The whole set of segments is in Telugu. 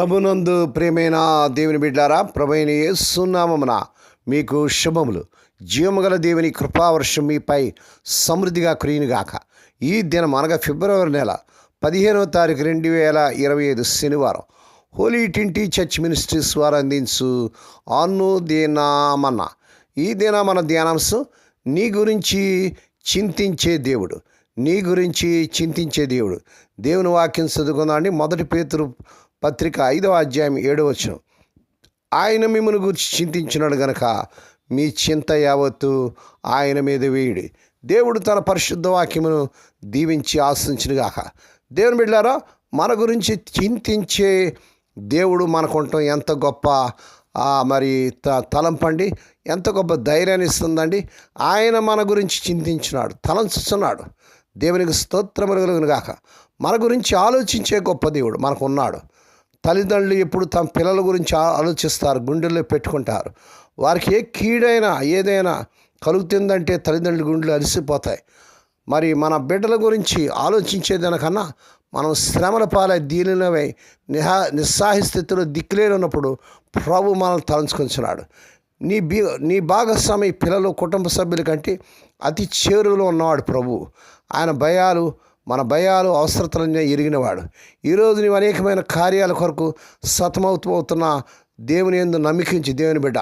ప్రభునందు ప్రేమైన దేవుని బిడ్డారా ప్రభైన సున్నామమున మీకు శుభములు. జీవముగల దేవుని కృపావర్షం మీపై సమృద్ధిగా కురియునుగాక. ఈ దినం అనగా ఫిబ్రవరి నెల పదిహేనవ తారీఖు రెండు వేల ఇరవై ఐదు శనివారం హోలీ టింటీ చర్చ్ మినిస్ట్రీస్ వారు అందించు అన్ను దీనామన్న ఈ దిన మన ధ్యానాంశం నీ గురించి చింతించే దేవుడు నీ గురించి చింతించే దేవుడు. దేవుని వాక్యం చదువుకుందామండి. మొదటి పేతురు పత్రిక ఐదవ అధ్యాయం ఏడవ వచనం. ఆయన మిమ్మల్ని గురించి చింతించినాడు గనక మీ చింత యావత్తు ఆయన మీద వేయుడి. దేవుడు తన పరిశుద్ధ వాక్యమును దీవించి ఆశించినగాక దేవుని బిడ్డారా మన గురించి చింతించే దేవుడు మనకుంటాం ఎంత గొప్ప మరి త తలంపండి. ఎంత గొప్ప ధైర్యాన్ని ఇస్తుందండి. ఆయన మన గురించి చింతించినాడు తలంచుతున్నాడు దేవునికి స్తోత్రములు గాక. మన గురించి ఆలోచించే గొప్ప దేవుడు మనకు ఉన్నాడు. తల్లిదండ్రులు ఎప్పుడు తమ పిల్లల గురించి ఆలోచిస్తారు గుండెల్లో పెట్టుకుంటారు. వారికి ఏ కీడైనా ఏదైనా కలుగుతుందంటే తల్లిదండ్రుల గుండెలు అలసిపోతాయి. మరి మన బిడ్డల గురించి ఆలోచించేదానికన్నా మనం శ్రమల పాలై దీనినవై నిహా నిస్సాహి స్థితిలో ఉన్నప్పుడు ప్రభు మనల్ని తలంచుకొంచున్నాడు. నీ బీ నీ భాగస్వామి పిల్లలు కుటుంబ సభ్యుల కంటే అతి చేరువలో ఉన్నవాడు ప్రభు. ఆయన భయాలు మన భయాలు అవసరతలన్నీ ఎరిగినవాడు. ఈరోజు నీవు అనేకమైన కార్యాల కొరకు సతమవుతున్న దేవుని ఎందు నమ్మికించి దేవుని బిడ్డ.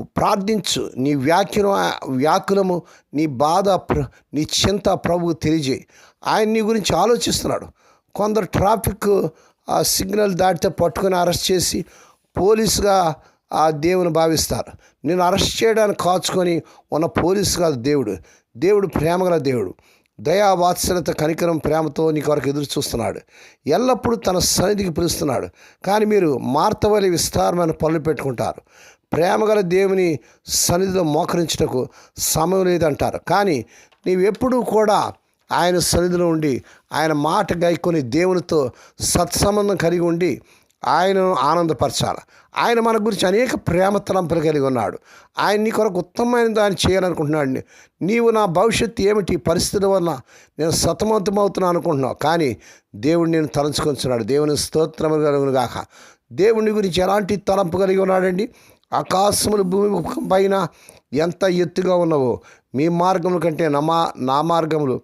ప్రార్థించు. నీ వ్యాఖ్యను వ్యాకులము నీ బాధ ప్ర- నీ చింత ప్రభువు తెలియజేయి. ఆయన నీ గురించి ఆలోచిస్తున్నాడు. కొందరు ట్రాఫిక్ ఆ సిగ్నల్ దాటితే పట్టుకొని అరెస్ట్ చేసి పోలీసుగా ఆ దేవుని భావిస్తారు. నేను అరెస్ట్ చేయడానికి కాచుకొని ఉన్న పోలీసు కాదు దేవుడు. దేవుడు ప్రేమగల దేవుడు. దయా వాత్సల్యత కనికరం ప్రేమతో నీ కొరకు ఎదురు చూస్తున్నాడు. ఎల్లప్పుడూ తన సన్నిధికి పిలుస్తున్నాడు. కానీ మీరు మార్తవలి విస్తారమైన పనులు పెట్టుకుంటారు. ప్రేమగల దేవుని సన్నిధిలో మోకరించుటకు సమయం లేదంటారు. కానీ నీవెప్పుడూ కూడా ఆయన సన్నిధిలో ఉండి ఆయన మాట గైకొని దేవునితో సత్సంబంధం కలిగి ఉండి ఆయనను ఆనందపరచాలి. ఆయన మన గురించి అనేక ప్రేమ తలంపులు కలిగి ఉన్నాడు. ఆయన నీ కొరకు ఉత్తమమైన దాన్ని చేయాలనుకుంటున్నాడు. నీవు నా భవిష్యత్తు ఏమిటి? పరిస్థితుల వల్ల నేను సతమతమవుతున్నాను అనుకుంటున్నావు. కానీ దేవుడు నేను తలంచుకొంచున్నాడు. దేవుని స్తోత్రము కలుగును గాక దేవుని గురించి ఎలాంటి తలంపు కలిగి ఉన్నాడండి? ఆకాశములు భూమి పైన ఎంత ఎత్తుగా ఉన్నవో మీ మార్గముల కంటే నమా నా మార్గములు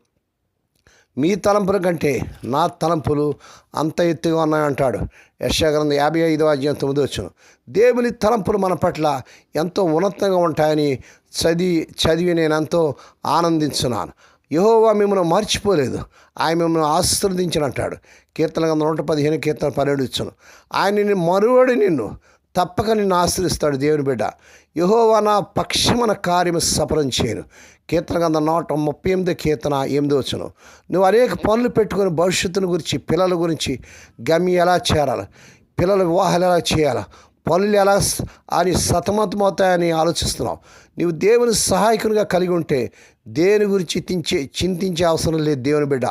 మీ తలంపుల కంటే నా తలంపులు అంత ఎత్తుగా ఉన్నాయంటాడు. యశాగ్రంథం యాభై ఐదో అధ్యాయం తొమ్మిది వచ్చును దేవుని తలంపులు మన పట్ల ఎంతో ఉన్నతంగా ఉంటాయని చదివి చదివి నేను ఎంతో ఆనందించున్నాను. యహోవా మిమ్మల్ని మర్చిపోలేదు. ఆయన మిమ్మల్ని ఆశీర్వదించినంటాడు కీర్తన కింద నూట పదిహేను కీర్తన పన్నెండు ఇచ్చును. ఆయన నిన్ను మరువడి నిన్ను. తప్పక నిన్ను ఆశ్రయిస్తాడు దేవుని బిడ్డ. యహోవా నా పక్షమన కార్యము సఫలం చేయను. కీర్తన గంధ నూట ముప్పై ఎనిమిది కీర్తన ఎనిమిది వచ్చును నువ్వు అనేక పనులు పెట్టుకొని భవిష్యత్తును గురించి పిల్లల గురించి గమ్యం ఎలా చేరాలి? పిల్లల వివాహాలు ఎలా చేయాలి? పనులు ఎలా అని సతమతమవుతాయని ఆలోచిస్తున్నావు. నీవు దేవుని సహాయకునిగా కలిగి ఉంటే దేని గురించి చించే చింతించే అవసరం లేదు దేవుని బిడ్డ.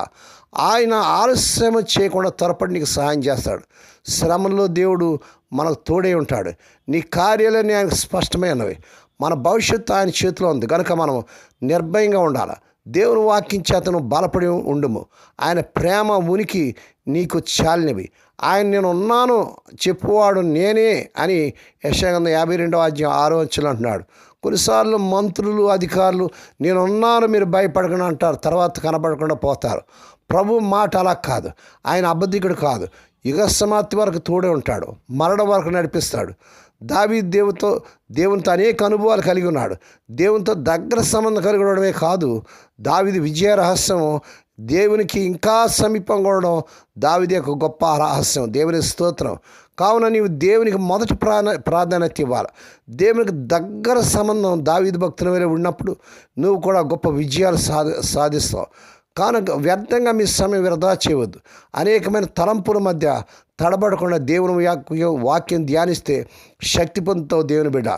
ఆయన ఆలస్యం చేయకుండా త్వరపడి నీకు సహాయం చేస్తాడు. శ్రమంలో దేవుడు మనకు తోడే ఉంటాడు. నీ కార్యాలన్నీ ఆయనకు స్పష్టమైనవి. మన భవిష్యత్తు ఆయన చేతిలో ఉంది. కనుక మనం నిర్భయంగా ఉండాలి. దేవుని వాక్యం చేతను బలపడి ఉండుము. ఆయన ప్రేమ ఉనికి నీకు చాలినవి. ఆయన నేను ఉన్నాను చెప్పువాడు నేనే అని యశాగంధ యాభై రెండవ అధ్యాయం ఆరో వచ్చులు అంటున్నాడు. కొన్నిసార్లు మంత్రులు అధికారులు నేను ఉన్నాను మీరు భయపడకుండా అంటారు. తర్వాత కనబడకుండా పోతారు. ప్రభు మాట అలా కాదు. ఆయన అబద్ధికుడు కాదు. యుగ సమాప్తి వరకు తోడే ఉంటాడు. మరణ వరకు నడిపిస్తాడు. దావీ దేవుతో దేవునితో అనేక అనుభవాలు కలిగి ఉన్నాడు. దేవునితో దగ్గర సంబంధం కలిగి ఉండడమే కాదు దావిది విజయ రహస్యం దేవునికి ఇంకా సమీపంగా ఉండడం దావిది యొక్క గొప్ప రహస్యం దేవుని స్తోత్రం. కావున నీవు దేవునికి మొదటి ప్రాణ ప్రాధాన్యత ఇవ్వాలి. దేవునికి దగ్గర సంబంధం దావిది భక్తుల మీద ఉన్నప్పుడు నువ్వు కూడా గొప్ప విజయాలు సాధి సాధిస్తావు. కానుక వ్యర్థంగా మీ సమయం వృధా చేయవద్దు. అనేకమైన తలంపుల మధ్య తడబడకుండా దేవుని వాక్యం వాక్యం ధ్యానిస్తే శక్తి పొందుతావు దేవుని బిడ్డ.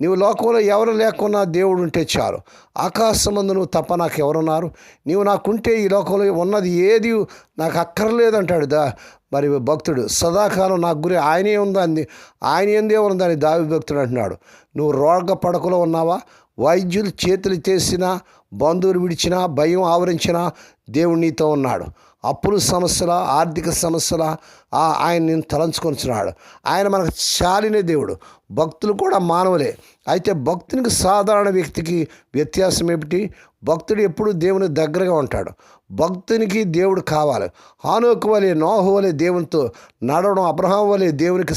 నీవు లోకంలో ఎవరు లేకున్నా దేవుడు ఉంటే చాలు. ఆకాశమందు నువ్వు తప్ప నాకు ఎవరున్నారు నీవు నాకుంటే ఈ లోకంలో ఉన్నది ఏది నాకు అక్కర్లేదంటాడు దా మరి భక్తుడు సదాకాలం నాకు గురి ఆయనే ఉందని ఆయన ఎందే ఉందని దావి భక్తుడు అంటున్నాడు. నువ్వు రోగ పడకలో ఉన్నావా? వైద్యులు చేతులు చేసినా బంధువులు విడిచినా భయం ఆవరించినా దేవుడు నీతో ఉన్నాడు. అప్పుల సమస్యల ఆర్థిక సమస్యల ఆ- ఆయన నేను తలంచుకొనిచున్నాడు. ఆయన మనకు చాలిన దేవుడు. భక్తులు కూడా మానవులే. అయితే భక్తునికి సాధారణ వ్యక్తికి వ్యత్యాసం ఏమిటి? భక్తుడు ఎప్పుడు దేవుని దగ్గరగా ఉంటాడు. భక్తునికి దేవుడు కావాలి. హానోకు వలె నోహు వలె దేవునితో నడవడం అబ్రహాం వలె దేవునికి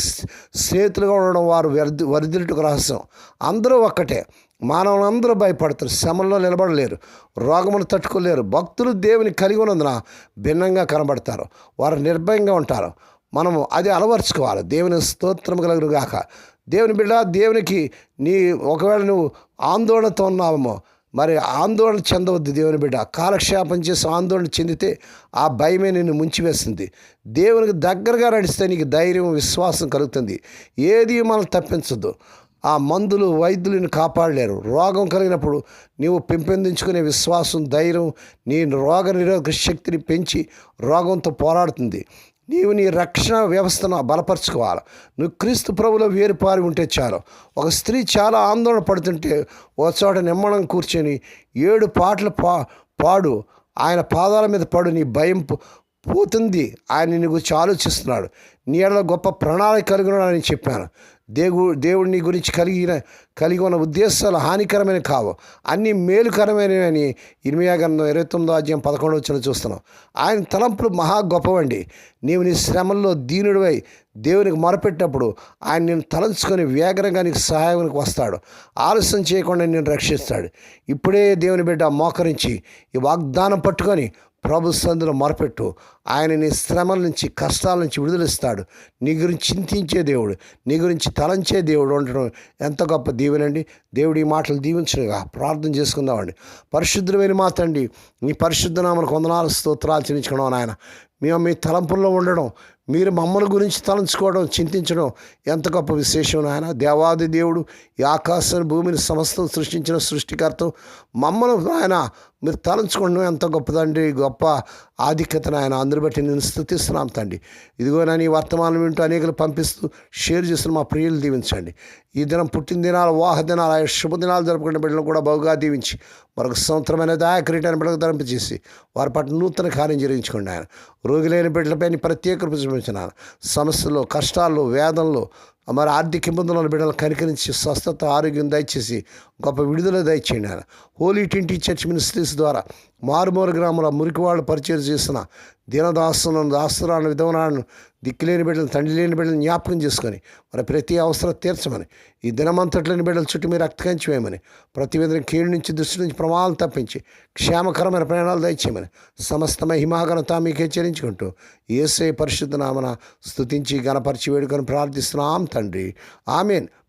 స్నేహితులుగా ఉండడం వారు వరిది వరిదిట్టుకు రహస్యం. అందరూ ఒక్కటే. మానవులందరూ భయపడతారు శ్రమంలో నిలబడలేరు రోగమును తట్టుకోలేరు. భక్తులు దేవుని కలిగి ఉన్నందున భిన్నంగా కనబడతారు. వారు నిర్భయంగా ఉంటారు. మనము అది అలవర్చుకోవాలి. దేవుని స్తోత్రం కలుగును గాక. దేవుని బిడ్డ దేవునికి నీ ఒకవేళ నువ్వు ఆందోళనతో ఉన్నావేమో మరి ఆందోళన చెందవద్దు దేవుని బిడ్డ. కాలక్షేపం చేసి ఆందోళన చెందితే ఆ భయమే నిన్ను ముంచివేస్తుంది. దేవునికి దగ్గరగా నడిస్తే నీకు ధైర్యం విశ్వాసం కలుగుతుంది. ఏది మనం తప్పించదు ఆ మందులు వైద్యులను కాపాడలేరు. రోగం కలిగినప్పుడు నీవు పెంపొందించుకునే విశ్వాసం ధైర్యం నీ రోగ నిరోధక శక్తిని పెంచి రోగంతో పోరాడుతుంది. నీవు నీ రక్షణ వ్యవస్థను బలపరచుకోవాలి. నువ్వు క్రీస్తు ప్రభులో వేరుపారి ఉంటే చాలు. ఒక స్త్రీ చాలా ఆందోళన పడుతుంటే ఒక చోట నిమ్మడం కూర్చొని ఏడు పాటలు పా పాడు. ఆయన పాదాల మీద పడు నీ భయం పోతుంది. ఆయన నీ గురించి ఆలోచిస్తున్నాడు. నీ ఎడల గొప్ప ప్రణాళిక కలిగినాడు అని చెప్పాను. దేవు దేవుడు గురించి కలిగిన కలిగి ఉన్న ఉద్దేశాలు హానికరమైన కావు. అన్నీ మేలుకరమైనవి అని ఇర్మియా గ్రంథం ఇరవై తొమ్మిదో అధ్యాయం పదకొండు వచ్చిన చూస్తున్నాం. ఆయన తలంపులు మహా గొప్పవండి. నీవు నీ శ్రమల్లో దీనుడివై దేవునికి మొరపెట్టినప్పుడు ఆయన నేను తలంచుకొని వేగరంగా నీకు సహాయానికి వస్తాడు. ఆలస్యం చేయకుండా నేను రక్షిస్తాడు. ఇప్పుడే దేవుని బిడ్డ మోకరించి ఈ వాగ్దానం పట్టుకొని ప్రభు సందులో మొరపెట్టు. ఆయన నీ శ్రమల నుంచి కష్టాల నుంచి విడుదలిస్తాడు. నీ గురించి చింతించే దేవుడు నీ గురించి తలంచే దేవుడు ఉండడం ఎంత గొప్ప దీవెనండి. దేవుడు ఈ మాటలు దీవించగా ప్రార్థన చేసుకుందామండి. పరిశుద్ధమైన మాతండి నీ పరిశుద్ధ నామను వందనాలు స్తోత్రాలు చెల్లించుకున్నాం ఆయన మేము మీ తలంపుల్లో ఉండడం మీరు మమ్మల్ని గురించి తలంచుకోవడం చింతించడం ఎంత గొప్ప విశేషం నాయన. దేవాది దేవుడు ఈ ఆకాశాన్ని భూమిని సమస్తం సృష్టించిన సృష్టికర్త. మమ్మల్ని ఆయన మీరు తలంచుకోవడం ఎంత గొప్పదండి గొప్ప ఆధిక్యతను ఆయన అందరి బట్టి నేను స్థుతిస్తున్నాం తండ్రి. ఇదిగో నేను ఈ వర్తమానం వింటూ అనేకలు పంపిస్తూ షేర్ చేస్తున్న మా ప్రియులు దీవించండి. ఈ దినం పుట్టిన దినాలు వాహ దినాలు ఆయన శుభదినాలు జరుపుకునే బిడ్డలను కూడా బహుగా దీవించి మరొక సంవత్సరమైన క్రీటాన్ని బిడ్డకు ధరింపజేసి వారి పట్ల నూతన కార్యం జరిగించుకోండి ఆయన. రోగి లేని బిడ్డలపై ప్రత్యేక కృప చూపించినాను సమస్యలు కష్టాల్లో వేదనలు మరి ఆర్థిక ఇబ్బందులను బిడ్డలు కనికరించి స్వస్థత ఆరోగ్యం దయచేసి గొప్ప విడుదల దయచేయండి ఆయన. హోలీ ట్వంటీ చర్చ్ మినిస్ట్రీస్ ద్వారా మారుమూల గ్రామంలో మురికివాళ్ళు పరిచయం చేసిన దీనదాసులను దాస్తురాలను విధవనాలను దిక్కులేని బిడ్డలు తండ్రి లేని బిడ్డలు జ్ఞాపకం చేసుకొని మరి ప్రతి అవసరం తీర్చమని ఈ దినమంతట్లేని బిడ్డల చుట్టూ మీరు రక్తకంచి వేయమని ప్రతి విధంగా కీడు నుంచి దృష్టి నుంచి ప్రమాదాలు తప్పించి క్షేమకరమైన ప్రయాణాలు దయచేయమని సమస్తమ మహిమాగనత మీకే హెచ్చరించుకుంటూ ఏసే పరిశుద్ధ నామన స్థుతించి గణపరిచి వేడుకొని ప్రార్థిస్తున్నాం తండ్రి. ఆమెన్.